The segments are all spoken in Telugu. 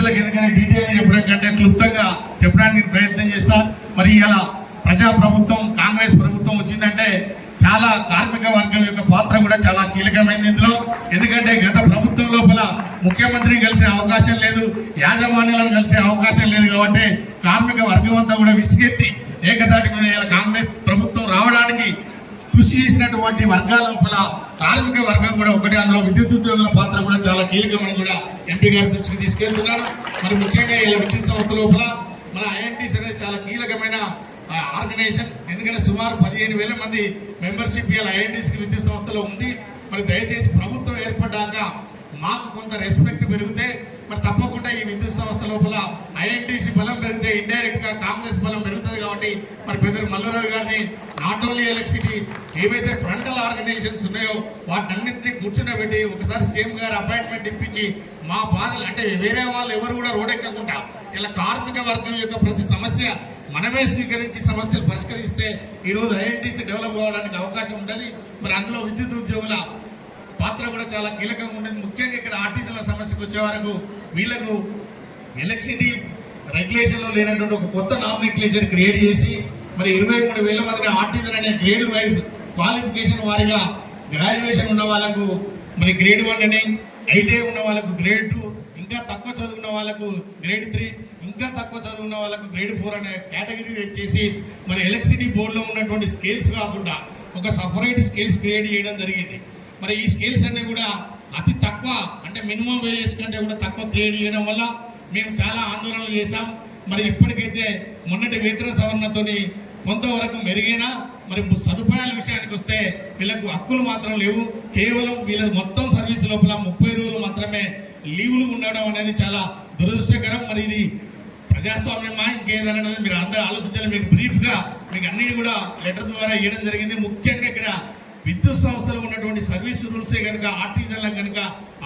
పెద్దలకు ఎందుకంటే డీటెయిల్గా చెప్పడం కంటే క్లుప్తంగా చెప్పడానికి ప్రయత్నం చేస్తా. మరి ఇలా ప్రజాప్రభుత్వం కాంగ్రెస్ ప్రభుత్వం వచ్చిందంటే చాలా కార్మిక వర్గం యొక్క పాత్ర కూడా చాలా కీలకమైంది ఇందులో. ఎందుకంటే గత ప్రభుత్వం లోపల ముఖ్యమంత్రిని కలిసే అవకాశం లేదు యాజమాన్యాలను కలిసే అవకాశం లేదు కాబట్టి కార్మిక వర్గం అంతా కూడా విసిగెత్తి ఏకతాటి మీద ఇలా కాంగ్రెస్ ప్రభుత్వం రావడానికి కృషి చేసినటువంటి వర్గాల లోపల కార్మిక వర్గం కూడా ఒకటి. అందులో విద్యుత్ ఉద్యోగుల పాత్ర కూడా చాలా కీలకమని కూడా ఎంపీ గారి దృష్టికి తీసుకెళ్తున్నాను. మరి ముఖ్యంగా ఇలా విద్యుత్ సంస్థ లోపల మన ఐఎన్టీస్ అనేది చాలా కీలకమైన ఆర్గనైజేషన్. ఎందుకంటే సుమారు పదిహేను వేల మంది మెంబర్షిప్ ఇలా ఐఎన్టీస్కి విద్యుత్ సంస్థలో ఉంది. మరి దయచేసి ప్రభుత్వం ఏర్పడ్డాక మాకు కొంత రెస్పెక్ట్ పెరిగితే మరి తప్పకుండా ఈ విద్యుత్ సంస్థ లోపల ఐఎన్టీసీ బలం పెరిగితే ఇండైరెక్ట్గా కాంగ్రెస్ బలం పెరుగుతుంది కాబట్టి మరి పెద్దలు మల్లారావు గారిని నాట్ ఓన్లీ ఎలక్ట్రిసిటీ ఏవైతే ఫ్రంటల్ ఆర్గనైజేషన్స్ ఉన్నాయో వాటన్నింటినీ కూర్చుండబెట్టి ఒకసారి సీఎం గారు అపాయింట్మెంట్ ఇప్పించి మా బాధలు అంటే వేరే వాళ్ళు ఎవరు కూడా రోడెక్కకుండా ఇలా కార్మిక వర్గం యొక్క ప్రతి సమస్య మనమే స్వీకరించి సమస్యలు పరిష్కరిస్తే ఈరోజు ఐఎన్టీసీ డెవలప్ అవ్వడానికి అవకాశం ఉంటుంది. మరి అందులో విద్యుత్ ఉద్యోగుల పాత్ర కూడా చాలా కీలకంగా ఉండేది. ముఖ్యంగా ఇక్కడ ఆర్టిజన్ల సమస్యకు వచ్చే వరకు వీళ్ళకు ఎలక్ట్రిసిటీ రెగ్యులేషన్లో లేనటువంటి ఒక కొత్త నామినిక్లేచర్ క్రియేట్ చేసి మరి ఇరవై మూడు వేల మందిని ఆర్టిజన్ అనే గ్రేడ్ వైజ్ క్వాలిఫికేషన్ వారిగా గ్రాడ్యుయేషన్ ఉన్న వాళ్ళకు మరి గ్రేడ్ వన్ అని ఐటీఐ ఉన్న వాళ్ళకు గ్రేడ్ టూ ఇంకా తక్కువ చదువుకున్న వాళ్ళకు గ్రేడ్ త్రీ ఇంకా తక్కువ చదువుకున్న వాళ్ళకు గ్రేడ్ ఫోర్ అనే కేటగిరీ వచ్చేసి మరి ఎలక్ట్రిసిటీ బోర్డులో ఉన్నటువంటి స్కేల్స్ కాకుండా ఒక సపరేట్ స్కేల్స్ క్రియేట్ చేయడం జరిగింది. మరి ఈ స్కేల్స్ అన్నీ కూడా అతి తక్కువ అంటే మినిమం వేరియస్ కంటే కూడా తక్కువ క్రియేట్ చేయడం వల్ల మేము చాలా ఆందోళనలు చేశాం. మరి ఇప్పటికైతే మొన్నటి వేతన సవరణతోని కొంతవరకు మెరుగైనా మరి సదుపాయాల విషయానికి వస్తే వీళ్ళకు హక్కులు మాత్రం లేవు. కేవలం వీళ్ళ మొత్తం సర్వీస్ లోపల ముప్పై రోజులు మాత్రమే లీవులు ఉండడం అనేది చాలా దురదృష్టకరం. మరి ఇది ప్రజాస్వామ్యమా ఇంకేదన్నది మీరు అందరూ ఆలోచించాలి. మీకు బ్రీఫ్గా మీకు అన్నిటి కూడా లెటర్ ద్వారా ఇవ్వడం జరిగింది. ముఖ్యంగా ఇక్కడ విద్యుత్ సంస్థలు ఉన్నటువంటి సర్వీస్ రూల్సే కనుక ఆర్టిజన్లకు కనుక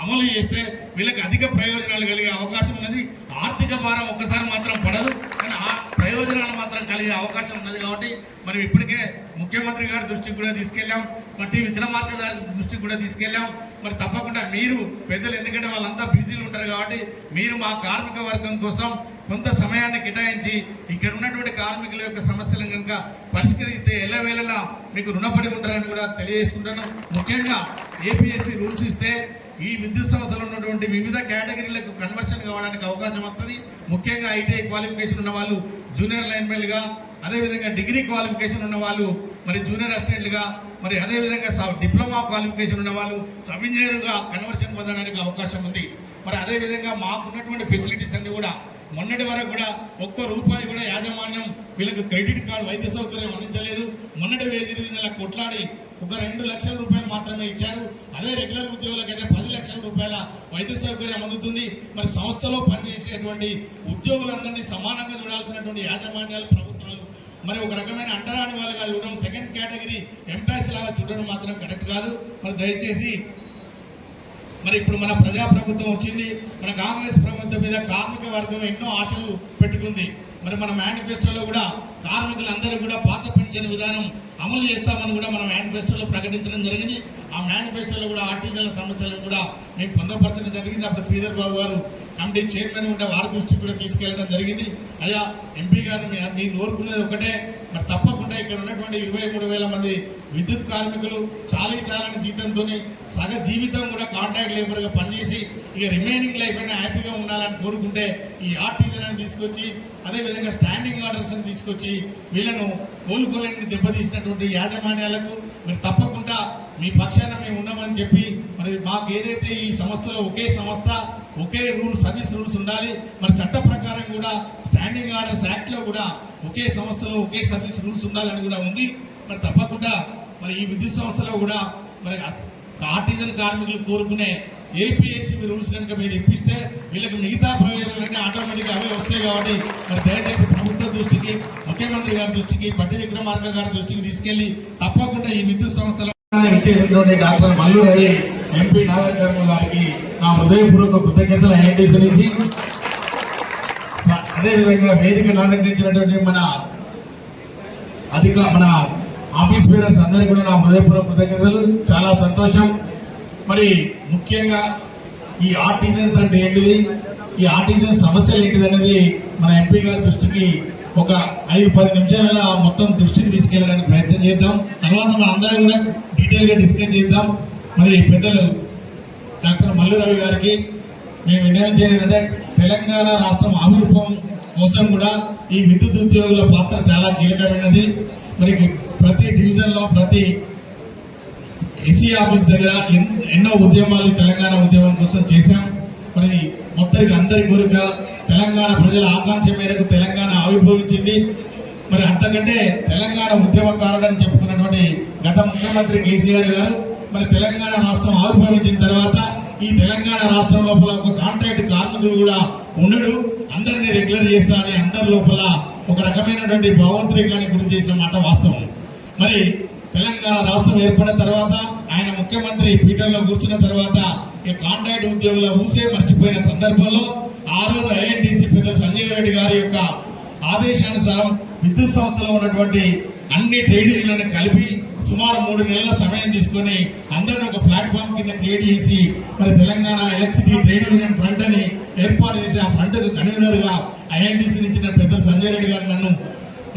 అమలు చేస్తే వీళ్ళకి అధిక ప్రయోజనాలు కలిగే అవకాశం ఉన్నది. ఆర్థిక భారం ఒక్కసారి మాత్రం పడదు కానీ ఆ ప్రయోజనాలు మాత్రం కలిగే అవకాశం ఉన్నది కాబట్టి మనం ఇప్పటికే ముఖ్యమంత్రి గారి దృష్టికి కూడా తీసుకెళ్ళాం మరి టీ విక్రమార్క గారి దృష్టికి కూడా తీసుకెళ్ళాం. మరి తప్పకుండా మీరు పెద్దలు ఎందుకంటే వాళ్ళంతా బిజీలు ఉంటారు కాబట్టి మీరు మా కార్మిక వర్గం కోసం కొంత సమయాన్ని కేటాయించి ఇక్కడ ఉన్నటువంటి కార్మికుల యొక్క సమస్యలను కనుక పరిష్కరిస్తే ఎల్లవేళలా మీకు రుణపడి ఉంటారని కూడా తెలియజేసుకుంటాను. ముఖ్యంగా ఏపీఎస్సీ రూల్స్ ఇస్తే ఈ విద్యుత్ సంస్థలు ఉన్నటువంటి వివిధ కేటగిరీలకు కన్వర్షన్ కావడానికి అవకాశం వస్తుంది. ముఖ్యంగా ఐటీఐ క్వాలిఫికేషన్ ఉన్న వాళ్ళు జూనియర్ లైన్మెన్లుగా అదేవిధంగా డిగ్రీ క్వాలిఫికేషన్ ఉన్న వాళ్ళు మరి జూనియర్ అసిస్టెంట్లుగా మరి అదేవిధంగా సబ్ డిప్లొమా క్వాలిఫికేషన్ ఉన్న వాళ్ళు సబ్ ఇంజనీర్గా కన్వర్షన్ పొందడానికి అవకాశం ఉంది. మరి అదేవిధంగా మాకున్నటువంటి ఫెసిలిటీస్ అన్నీ కూడా మొన్నటి వరకు కూడా ఒక్క రూపాయి కూడా యాజమాన్యం వీళ్ళకి క్రెడిట్ కార్డు వైద్య సౌకర్యం అందించలేదు. మొన్నటి వేది నెల కొట్లాడి ఒక రెండు లక్షల రూపాయలు మాత్రమే ఇచ్చారు. అదే రెగ్యులర్ ఉద్యోగులకు అయితే పది లక్షల రూపాయల వైద్య సౌకర్యం అందుతుంది. మరి సంస్థలో పనిచేసేటువంటి ఉద్యోగులందరినీ సమానంగా చూడాల్సినటువంటి యాజమాన్యాలు ప్రభుత్వాలు మరి ఒక రకమైన అంటరాని వాళ్ళుగా చూడడం సెకండ్ కేటగిరీ ఎంప్లాయీస్ లాగా చూడడం మాత్రం కరెక్ట్ కాదు. మరి దయచేసి మరి ఇప్పుడు మన ప్రజా ప్రభుత్వం వచ్చింది మన కాంగ్రెస్ ప్రభుత్వం మీద కార్మిక వర్గం ఎన్నో ఆశలు పెట్టుకుంది. మరి మన మేనిఫెస్టోలో కూడా కార్మికులందరూ కూడా పాత పెన్షన్ విధానం అమలు చేస్తామని కూడా మన మేనిఫెస్టోలో ప్రకటించడం జరిగింది. ఆ మేనిఫెస్టోలో కూడా ఆర్టీజన్ల సమస్యలను కూడా మేము పొందపరచడం జరిగింది. అప్పుడు శ్రీధర్ బాబు గారు కమిటీ చైర్మన్ ఉంటే వారి దృష్టికి కూడా తీసుకెళ్ళడం జరిగింది. అయ్యా ఎంపీ గారు మీ- మీరు కోరుకునేది ఒకటే. మరి తప్పకుండా ఇక్కడ ఉన్నటువంటి ఇరవై మూడు వేల మంది విద్యుత్ కార్మికులు చాలీ చాలని జీతంతో సగ జీవితం కూడా కాంట్రాక్ట్ లేబర్గా పనిచేసి ఇక రిమైనింగ్ లైఫ్ అయినా హ్యాపీగా ఉండాలని కోరుకుంటే ఈ ఆర్టిజన్ తీసుకొచ్చి అదేవిధంగా స్టాండింగ్ ఆర్డర్స్ని తీసుకొచ్చి వీళ్ళను కోలుకోలేని దెబ్బతీసినటువంటి యాజమాన్యాలకు మీరు తప్పకుండా మీ పక్షాన మేము ఉన్నామని చెప్పి మరి మాకు ఏదైతే ఈ సంస్థలో ఒకే సంస్థ ఒకే రూల్ సర్వీస్ రూల్స్ ఉండాలి. మరి చట్ట ప్రకారం కూడా స్టాండింగ్ ఆర్డర్స్ యాక్ట్లో కూడా ఒకే సంస్థలో ఒకే సర్వీస్ రూల్స్ ఉండాలని కూడా ఉంది. మరి తప్పకుండా మరి ఈ విద్యుత్ సంస్థలో కూడా మరి ఆర్టిజన్ కార్మికులు కోరుకునే ఏపీఎస్సీ రూల్స్ కనుక మీరు ఇప్పిస్తే వీళ్ళకి మిగతా ప్రయోజనాలన్నీ ఆటోమేటిక్గా అవే వస్తాయి కాబట్టి మరి దయచేసి ప్రభుత్వ దృష్టికి ముఖ్యమంత్రి గారి దృష్టికి పట్టి విక్రమార్క గారి దృష్టికి తీసుకెళ్ళి తప్పకుండా ఈ విద్యుత్ సంస్థలో డాక్టర్ మల్లు ఎంపీ నాగర్ గారికి నా హృదయపూర్వక కృతజ్ఞతలు ఐఎన్టీసీ నుంచి. అదేవిధంగా వేదిక నాలంకరించినటువంటి మన అధిక మన ఆఫీస్ పేరెంట్స్ అందరికీ కూడా నా హృదయపూర్వక కృతజ్ఞతలు. చాలా సంతోషం. మరి ముఖ్యంగా ఈ ఆర్టిజన్స్ అంటే ఏంటిది? ఈ ఆర్టిజన్ సమస్యలు ఏంటిదనేది మన ఎంపీ గారి దృష్టికి ఒక ఐదు పది నిమిషాల మొత్తం దృష్టికి తీసుకెళ్ళడానికి ప్రయత్నం చేద్దాం. తర్వాత మనందరం కూడా డీటెయిల్గా డిస్కస్ చేద్దాం. మరి పెద్దలు డాక్టర్ మల్లిరావు గారికి మేము వినియోగించేది చేయాలంటే తెలంగాణ రాష్ట్రం ఆవిర్భావం కోసం కూడా ఈ విద్యుత్ ఉద్యోగుల పాత్ర చాలా కీలకమైనది. మరి ప్రతి డివిజన్లో ప్రతి ఎస్సీ ఆఫీస్ దగ్గర ఎన్- ఎన్నో ఉద్యమాలు తెలంగాణ ఉద్యమం కోసం చేశాం. మరి మొత్తానికి అందరి కోరిక తెలంగాణ ప్రజల ఆకాంక్ష మేరకు తెలంగాణ ఆవిర్భవించింది. మరి అంతకంటే తెలంగాణ ఉద్యమకారుడని చెప్పుకున్నటువంటి గత ముఖ్యమంత్రి కేసీఆర్ గారు మరి తెలంగాణ రాష్ట్రం ఆవిర్భవించిన తర్వాత ఈ తెలంగాణ రాష్ట్రం లోపల ఒక కాంట్రాక్ట్ కార్మికులు కూడా ఉండడు. అందరినీ రెగ్యులర్ చేస్తా అని అందరి లోపల ఒక రకమైనటువంటి భావోద్రేకానికి గురి చేసిన మాట వాస్తవం. మరి తెలంగాణ రాష్ట్రం ఏర్పడిన తర్వాత ఆయన ముఖ్యమంత్రి పీఠంలో కూర్చున్న తర్వాత ఈ కాంట్రాక్ట్ ఉద్యోగుల ఊసే మర్చిపోయిన సందర్భంలో ఆ రోజు ఐఎన్టీసీ పెద్దలు సంజయ్ రెడ్డి గారి యొక్క ఆదేశానుసారం విద్యుత్ సంస్థలో ఉన్నటువంటి అన్ని ట్రేడ్ యూనియన్లను కలిపి సుమారు మూడు నెలల సమయం తీసుకొని అందరిని ఒక ప్లాట్ఫామ్ కింద క్రియేట్ చేసి మరి Telangana electricity trade union front అని ఏర్పాటు చేసి ఆ ఫ్రంట్ కన్వీనర్గా కన్వీనర్ ఐఎన్టీసీ ఇచ్చిన పెద్దలు సంజయ్ రెడ్డి గారు నన్ను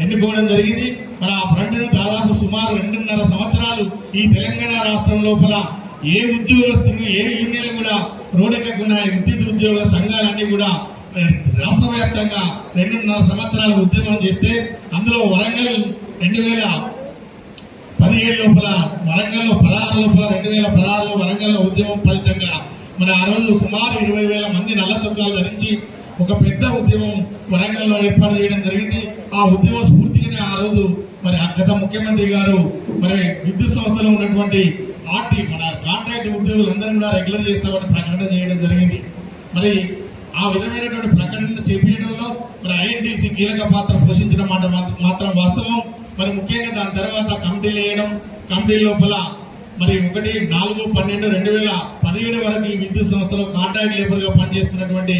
ఎన్నుకోవడం జరిగింది. మరి ఆ ఫ్రంట్ను దాదాపు సుమారు రెండున్నర సంవత్సరాలు ఈ తెలంగాణ రాష్ట్రం లోపల ఏ ఉద్యోగస్తులు ఏ యూనియన్లు కూడా రోడెక్కకుండా విద్యుత్ ఉద్యోగుల సంఘాలన్నీ కూడా రాష్ట్ర వ్యాప్తంగా రెండున్నర సంవత్సరాలు ఉద్యమం చేస్తే అందులో వరంగల్ రెండు వేల పదిహేడు లోపల వరంగల్లో పదహారు లోపల రెండు వేల పదహారులో వరంగల్లో ఉద్యమం ఫలితంగా మరి ఆ రోజు సుమారు ఇరవై వేల మంది నల్ల చొక్కాలు ధరించి ఒక పెద్ద ఉద్యమం వరంగల్లో ఏర్పాటు చేయడం జరిగింది. ఆ ఉద్యమం స్ఫూర్తిగానే ఆ రోజు మరి ఆ గత ముఖ్యమంత్రి గారు మరి విద్యుత్ సంస్థలో ఉన్నటువంటి ఆర్టీ మన కాంట్రాక్ట్ ఉద్యోగులందరినీ కూడా రెగ్యులర్ చేస్తామని ప్రకటన చేయడం జరిగింది. మరి ఆ విధమైనటువంటి ప్రకటన చేపించడంలో మరి ఐఎన్టీసీ కీలక పాత్ర పోషించిన మాట మా- మాత్రం వాస్తవం. మరి ముఖ్యంగా దాని తర్వాత కమిటీలు వేయడం కమిటీ లోపల మరి ఒకటి నాలుగు పన్నెండు రెండు వేల పదిహేడు వరకు ఈ విద్యుత్ సంస్థలో కాంట్రాక్ట్ లేబర్గా పనిచేస్తున్నటువంటి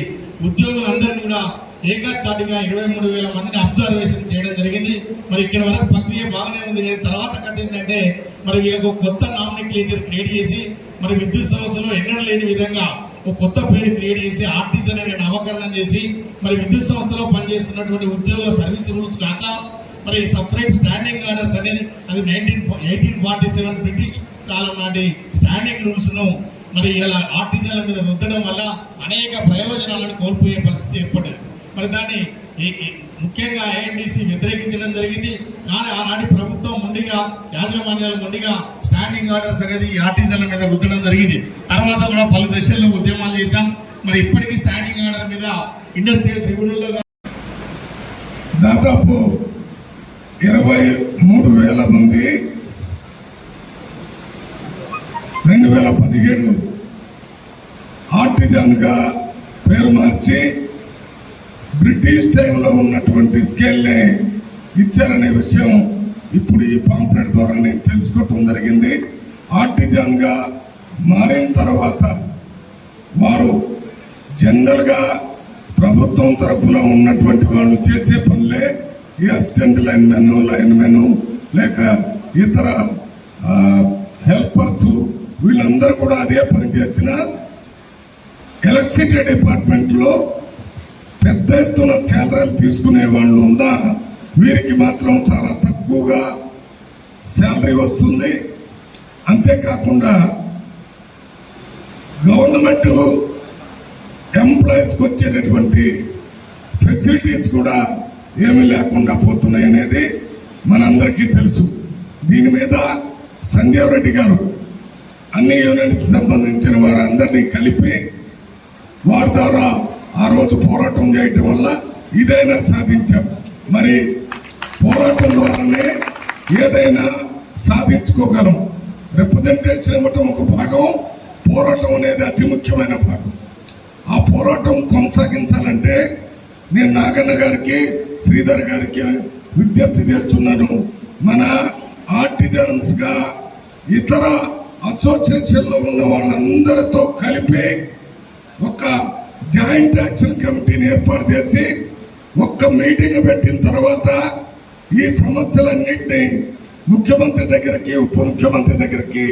ఉద్యోగులందరినీ కూడా ఏకాతాటిగా ఇరవై మూడు వేల మందిని అబ్జర్వేషన్ చేయడం జరిగింది. మరి ఇక్కడ వరకు ప్రక్రియ బాగానే ఉంది. కానీ తర్వాత కథ ఏంటంటే మరి వీళ్ళకు కొత్త నామినిక్లేచర్ క్రియేట్ చేసి మరి విద్యుత్ సంస్థలో ఎన్నడూ లేని విధంగా ఒక కొత్త పేరు క్రియేట్ చేసి ఆర్టిజన్ అనే నామకరణం చేసి మరి విద్యుత్ సంస్థలో పనిచేస్తున్నటువంటి ఉద్యోగుల సర్వీస్ రూల్స్ కాక మరి సపరేట్ స్టాండింగ్ ఆర్డర్స్ అనేది అది nineteen eighteen forty seven British కాలం నాటి స్టాండింగ్ రూల్స్ను మరి ఇలా ఆర్టిజన్ల మీద రుద్దడం వల్ల అనేక ప్రయోజనాలను కోల్పోయే పరిస్థితి ఏర్పడింది మరి దాన్ని ముఖ్యంగా ఏఎన్డీసీ వ్యతిరేకించడం జరిగింది. కానీ ఆనాటి ప్రభుత్వం ముందుగా యాజమాన్యాలు ముందుగా స్టాండింగ్ ఆర్డర్స్ అనేది ఈ ఆర్టిజన్ల మీద రుద్దడం జరిగింది. తర్వాత కూడా పలు దశల్లో ఉద్యమాలు చేశాం. మరి ఇప్పటికీ స్టాండింగ్ ఆర్డర్ మీద ఇండస్ట్రియల్ ట్రిబ్యునల్లో దాదాపు ఇరవై మూడు వేల మంది. రెండు వేల పదిహేడు ఆర్టిజన్గా పేరు మార్చి బ్రిటిష్ టైంలో ఉన్నటువంటి స్కేల్ని ఇచ్చారనే విషయం ఇప్పుడు ఈ పాంప్లెట్ ద్వారా నేను తెలుసుకోవటం జరిగింది. ఆర్టిజన్గా మారిన తర్వాత వారు జనరల్గా ప్రభుత్వం తరపున ఉన్నటువంటి వాళ్ళు చేసే పనులే ఈ assistant line men line men లేక ఇతర uh, హెల్పర్స్ వీళ్ళందరూ కూడా అదే పని చేసిన ఎలక్ట్రిసిటీ డిపార్ట్మెంట్లో పెద్ద ఎత్తున శాలరీలు తీసుకునే వాళ్ళు ఉన్నా వీరికి మాత్రం చాలా తక్కువగా శాలరీ వస్తుంది. అంతేకాకుండా గవర్నమెంట్ ఎంప్లాయీస్కి వచ్చేటటువంటి ఫెసిలిటీస్ కూడా ఏమీ లేకుండా పోతున్నాయి అనేది మనందరికీ తెలుసు. దీని మీద సంజీవ్ రెడ్డి గారు అన్ని యూనిట్కి సంబంధించిన వారందరినీ కలిపి వారి ద్వారా ఆ రోజు పోరాటం చేయటం వల్ల ఇదైనా సాధించాం. మరి పోరాటం ద్వారానే ఏదైనా సాధించుకోగలం. రిప్రజెంటేషన్ ఇవ్వటం ఒక భాగం పోరాటం అనేది అతి ముఖ్యమైన భాగం. ఆ పోరాటం కొనసాగించాలంటే నేను నాగన్న గారికి శ్రీధర్ గారికి విజ్ఞప్తి చేస్తున్నాను. మన ఆర్టిజన్స్గా ఇతర అసోసియేషన్లో ఉన్న వాళ్ళందరితో కలిపి ఒక జాయింట్ యాక్షన్ కమిటీని ఏర్పాటు చేసి ఒక్క మీటింగ్ పెట్టిన తర్వాత ఈ సమస్యలన్నింటినీ ముఖ్యమంత్రి దగ్గరికి ఉప ముఖ్యమంత్రి దగ్గరికి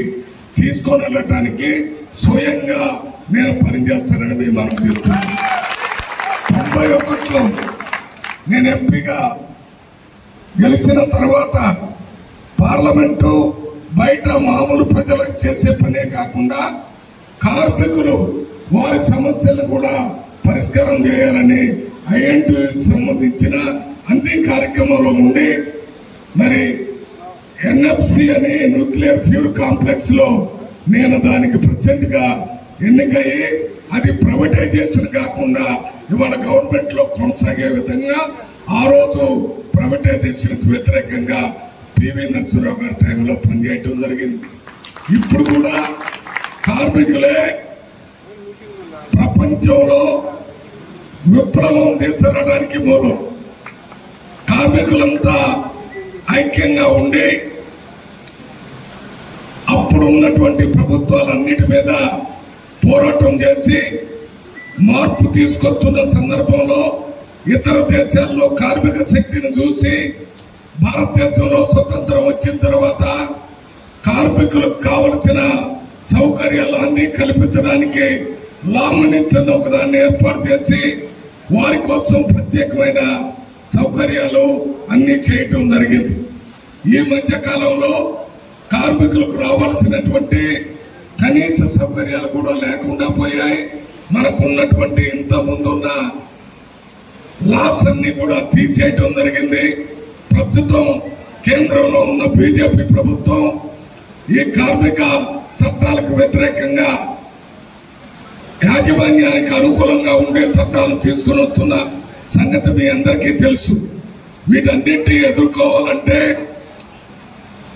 తీసుకొని వెళ్ళటానికి స్వయంగా నేను పనిచేస్తానని మేము మనం చెప్తున్నాను డెబ్బై ఒకటిలో నేను ఎంపీగా గెలిచిన తర్వాత పార్లమెంటు బయట మామూలు ప్రజలకు చేసే పనే కాకుండా కార్మికులు వారి సమస్యలు కూడా పరిష్కారం చేయాలని ఐఎన్టీ సంబంధించిన అన్ని కార్యక్రమాలు ఉండి మరి ఎన్ఎఫ్సి అనే న్యూక్లియర్ ఫ్యూర్ కాంప్లెక్స్లో నేను దానికి ప్రజెంట్గా ఎన్నికయ్యి అది ప్రైవేటైజేషన్ కాకుండా ఇవాళ గవర్నమెంట్లో కొనసాగే విధంగా ఆ రోజు ప్రైవేటైజేషన్కు వ్యతిరేకంగా పివి నరసింహరావు గారి టైంలో పనిచేయటం జరిగింది. ఇప్పుడు కూడా కార్మికులే ప్రపంచంలో విప్లవం తీసుకురావడానికి మూలం. కార్మికులంతా ఐక్యంగా ఉండి అప్పుడు ఉన్నటువంటి ప్రభుత్వాలన్నిటి మీద పోరాటం చేసి మార్పు తీసుకొస్తున్న సందర్భంలో ఇతర దేశాల్లో కార్మిక శక్తిని చూసి భారతదేశంలో స్వతంత్రం వచ్చిన తర్వాత కార్మికులకు కావలసిన సౌకర్యాలు అన్నీ కల్పించడానికి లా మినిస్టర్ ఒకదాన్ని ఏర్పాటు చేసి వారి కోసం ప్రత్యేకమైన సౌకర్యాలు అన్నీ చేయటం జరిగింది. ఈ మధ్య కాలంలో కార్మికులకు రావాల్సినటువంటి కనీస సౌకర్యాలు కూడా లేకుండా పోయాయి. మనకున్నటువంటి ఇంత ముందున్న లాస్ అన్ని కూడా తీసేయటం జరిగింది. ప్రస్తుతం కేంద్రంలో ఉన్న బీజేపీ ప్రభుత్వం ఈ కార్మిక చట్టాలకు వ్యతిరేకంగా యాజమాన్యానికి అనుకూలంగా ఉండే చట్టాలను తీసుకుని వస్తున్న సంగతి మీ అందరికీ తెలుసు. వీటన్నింటినీ ఎదుర్కోవాలంటే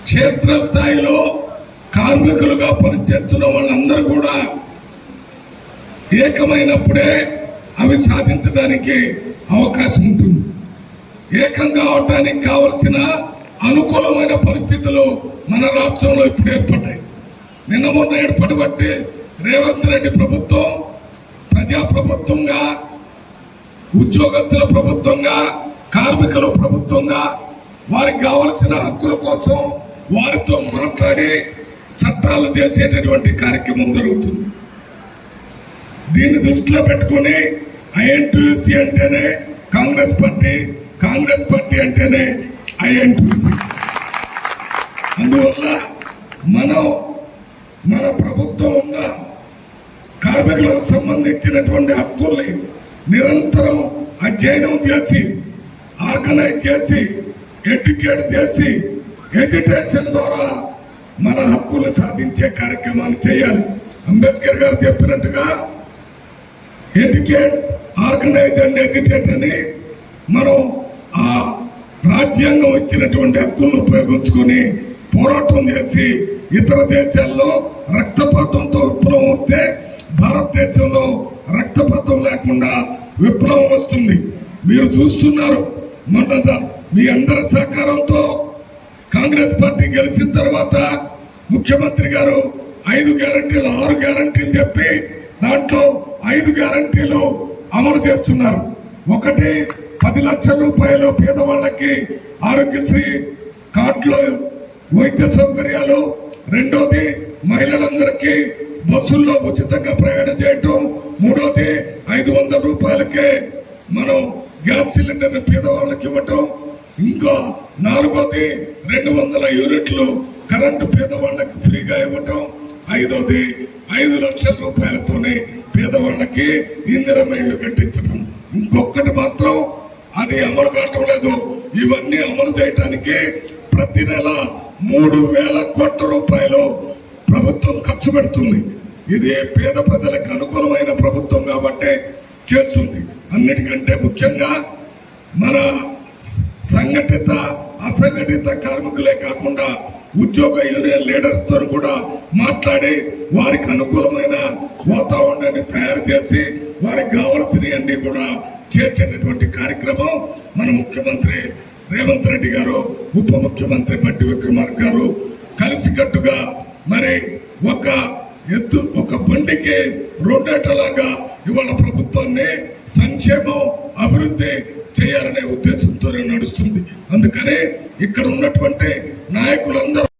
క్షేత్రస్థాయిలో కార్మికులుగా పనిచేస్తున్న వాళ్ళందరూ కూడా ఏకమైనప్పుడే అవి సాధించడానికి అవకాశం ఉంటుంది. ఏకం కావటానికి కావలసిన అనుకూలమైన పరిస్థితులు మన రాష్ట్రంలో ఇప్పుడు ఏర్పడ్డాయి. నిన్న మొన్న ఏర్పడబట్టి రేవంత్ రెడ్డి ప్రభుత్వం ప్రజా ప్రభుత్వంగా ఉద్యోగస్తుల ప్రభుత్వంగా కార్మికుల ప్రభుత్వంగా వారికి కావలసిన హక్కుల కోసం వారితో మాట్లాడి చట్టాలు చేసేటటువంటి కార్యక్రమం జరుగుతుంది. దీన్ని దృష్టిలో పెట్టుకుని ఐఎన్టీయూసీ అంటేనే కాంగ్రెస్ పార్టీ కాంగ్రెస్ పార్టీ అంటేనే ఐఎన్టీయూసీ. అందువల్ల మనం మన ప్రభుత్వం ఉన్న కార్మికులకు సంబంధించినటువంటి హక్కుల్ని నిరంతరం అధ్యయనం చేసి ఆర్గనైజ్ చేసి ఎడ్యుకేట్ చేసి ఎడ్యుకేషన్ ద్వారా మన హక్కులు సాధించే కార్యక్రమాలు చేయాలి. అంబేద్కర్ గారు చెప్పినట్టుగా ఎడ్యుకేట్ ఆర్గనైజ్ అండ్ ఎడ్యుకేట్ అని మనం ఆ రాజ్యాంగం ఇచ్చినటువంటి హక్కులను ఉపయోగించుకొని పోరాటం చేసి ఇతర దేశాల్లో రక్తపాతంతో విప్లవం వస్తే భారతదేశంలో రక్తపాతం లేకుండా విప్లవం వస్తుంది. మీరు చూస్తున్నారు మొన్న మీ అందరి సహకారంతో కాంగ్రెస్ పార్టీ గెలిచిన తర్వాత ముఖ్యమంత్రి గారు ఐదు గ్యారంటీలు ఆరు గ్యారంటీలు చెప్పి దాంట్లో ఐదు గ్యారంటీలు అమలు చేస్తున్నారు. ఒకటి పది లక్షల రూపాయలు పేదవాళ్ళకి ఆరోగ్యశ్రీ కార్డులో వైద్య సౌకర్యాలు. రెండోది మహిళలందరికీ బస్సుల్లో ఉచితంగా ప్రయాణం చేయటం. మూడోది ఐదు వందల రూపాయలకే మనం గ్యాస్ సిలిండర్ పేదవాళ్ళకి ఇవ్వటం. ఇంకా నాలుగోది రెండు వందల యూనిట్లు కరెంటు పేదవాళ్ళకి ఫ్రీగా ఇవ్వటం. ఐదోది ఐదు లక్షల రూపాయలతోనే పేదవాళ్ళకి ఇందిరమ్మ ఇళ్ళు కట్టించటం. ఇంకొకటి మాత్రం అది అమలు కావటం లేదు. ఇవన్నీ అమలు చేయటానికి ప్రతి నెల మూడు వేల కోట్ల రూపాయలు ప్రభుత్వం ఖర్చు పెడుతుంది. ఇది పేద ప్రజలకు అనుకూలమైన ప్రభుత్వం కాబట్టి చేస్తుంది. అన్నిటికంటే ముఖ్యంగా మన సంఘటిత అసంఘటిత కార్మికులే కాకుండా ఉద్యోగ యూనియన్ లీడర్స్తో కూడా మాట్లాడి వారికి అనుకూలమైన వాతావరణాన్ని తయారు చేసి వారికి కావలసినవన్నీ కూడా చేర్చేటటువంటి కార్యక్రమం మన ముఖ్యమంత్రి రేవంత్ రెడ్డి గారు ఉప ముఖ్యమంత్రి బట్టి విక్రమార్క గారు కలిసికట్టుగా మరి ఒక ఎత్తు ఒక బండికి రెండేటలాగా ఇవాళ ప్రభుత్వాన్ని సంక్షేమం అభివృద్ధి చేయాలనే ఉద్దేశంతోనే నడుస్తుంది. అందుకనే ఇక్కడ ఉన్నటువంటి నాయకులందరూ